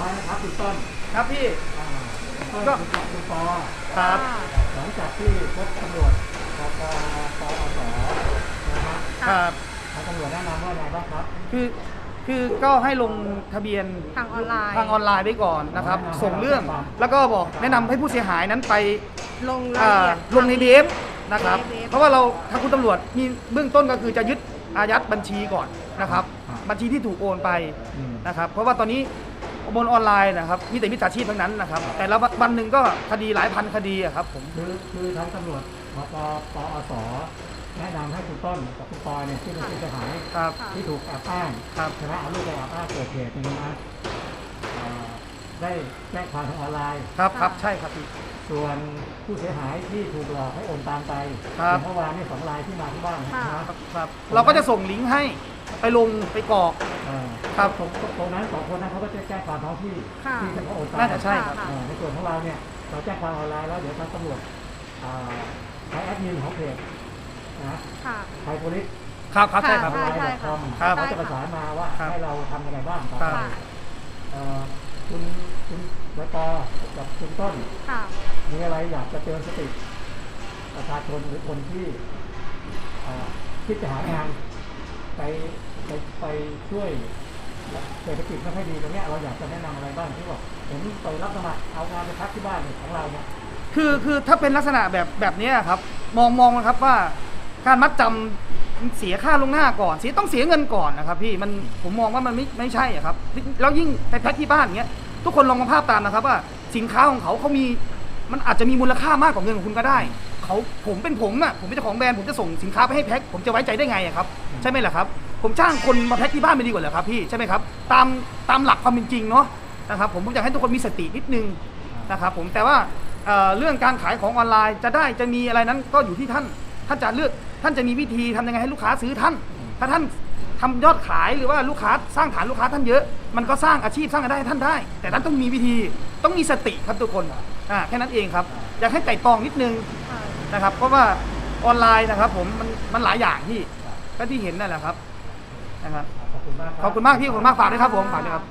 ต้นครับพี่ อ่าคุณก็ต้นคุณคุณปอครับ หลังจากที่พบตำรวจปปปอสนะฮะครับ ทางตำรวจแนะนำว่าไงบ้างครับ คือ คือก็ให้ลงทะเบียนทางออนไลน์ ทางออนไลน์ไว้ก่อนนะครับ อ๋อส่งเรื่อง ครับแล้วก็บอกแนะนำให้ผู้เสียหายนั้นไปลงรายละอ่าเอียดลงใน DF นะครับ ใน DF เพราะว่าเราทางคุณตำรวจมีเบื้องต้นก็คือจะยึดอายัดบัญชีก่อนนะครับ ครับบัญชีที่ถูกโอนไปอืม นะครับ เพราะว่าตอนนี้ บนออนไลน์นะครับมีแต่มิจฉาชีพทั้งนั้นนะครับ แต่ละวันหนึ่งก็คดีหลายพันคดีอะครับผมคือคือทางตำรวจปปปอสแนะนำให้คุณต้นกับคุณปอยเนี่ยที่เป็นผู้เสียหายครับค่ะที่ถูกแอบอ้างครับใช่ไหมเอาลูกไปแอบอ้างเกิดเหตุนี้นะเอ่อได้แจ้งความทางออนไลน์ ครับครับใช่ครับพี่ ส่วนผู้เสียหายที่ถูกหลอกให้โอนตามไปครับ เมื่อวานนี่สองรายที่มาที่บ้านนะค่ะครับครับ ครับเราก็จะส่งลิงก์ให้ไปลงไปกรอกเอ่อ ครับตรงตรงนั้นสองคนนั้นเขาก็จะแจ้งความท้องที่ค่ะที่จะเขาโอนตามน่าจะใช่ครับ ค่ะ เอ่อในส่วนของเราเนี่ยเราแจ้งความออนไลน์แล้วเดี๋ยวทางตำรวจอ่าใช้แอดมินของเพจนะค่ะ ไทยโพลิสครับครับใช่ครับ ใช่ใช่คอมครับเขาจะประสานมาว่าครับ ให้เราทำยังไงบ้างต่อครัไปบเอ่อคุณคุณไวปอกับคุณต้น ค่ะ มีอะไรอยากจะเตือนสติประชาชนหรือคนที่เอ่อคิดจะหางานไป ไปไปช่วยเศรษฐกิจไม่ค่อยดีตรงเนี้ยเราอยากจะแนะนำอะไรบ้างที่บอกผมไปรับสมัครเอางานไปพักที่บ้านเนี่ยของเราเนี่ยคือคือถ้าเป็นลักษณะแบบแบบเนี้ยครับ มองมองนะครับว่าการมัดจำเสียค่าลวงหน้าก่อนเสียต้องเสียเงินก่อนนะครับ พี่มันผมมองว่ามันไม่ไม่ใช่อะครับแล้วยิ่งไปแพ็คที่บ้านเงี้ยทุกคนลองมาภาพตามนะครับ ว่าสินค้าของเขาเขามีมันอาจจะมีมูลค่ามากกว่าเงินของคุณก็ได้เขาผมเป็นผมอะผมเป็นเจ้าของแบรนด์ผมจะส่งสินค้าไปให้แพ็คผมจะไว้ใจได้ไงอะครับ ใช่ไหมล่ะครับ ผมจ้างคนมาแพ็คที่บ้านไม่ดีกว่าเหรอครับพี่ใช่ไหมครับตามตามหลักความเป็นจริงเนาะนะครับผมผมอยากให้ทุกคนมีสตินิดนึงนะครับผมแต่ว่าเอ่อเรื่องการขายของออนไลน์จะได้จะมีอะไรนั้นก็อยู่ที่ท่าน ท่านจะเลือกท่านจะมีวิธีทำยังไงให้ลูกค้าซื้อท่าน ถ้าท่านทำยอดขายหรือว่าลูกค้าสร้างฐานลูกค้าท่านเยอะ มันก็สร้างอาชีพสร้างรายได้ให้ท่านได้ แต่ท่านต้องมีวิธีต้องมีสติครับทุกคนอ่าแค่นั้นเองครับ อยากให้ไต่ตองนิดนึง นะครับเพราะว่าออนไลน์นะครับผมมันมันหลายอย่างที่ก็ที่เห็นนั่นแหละครับ นะครับขอบคุณมากขอบคุณมากพี่ขอบคุณมากฝากด้วยครับผมฝากด้วยครับ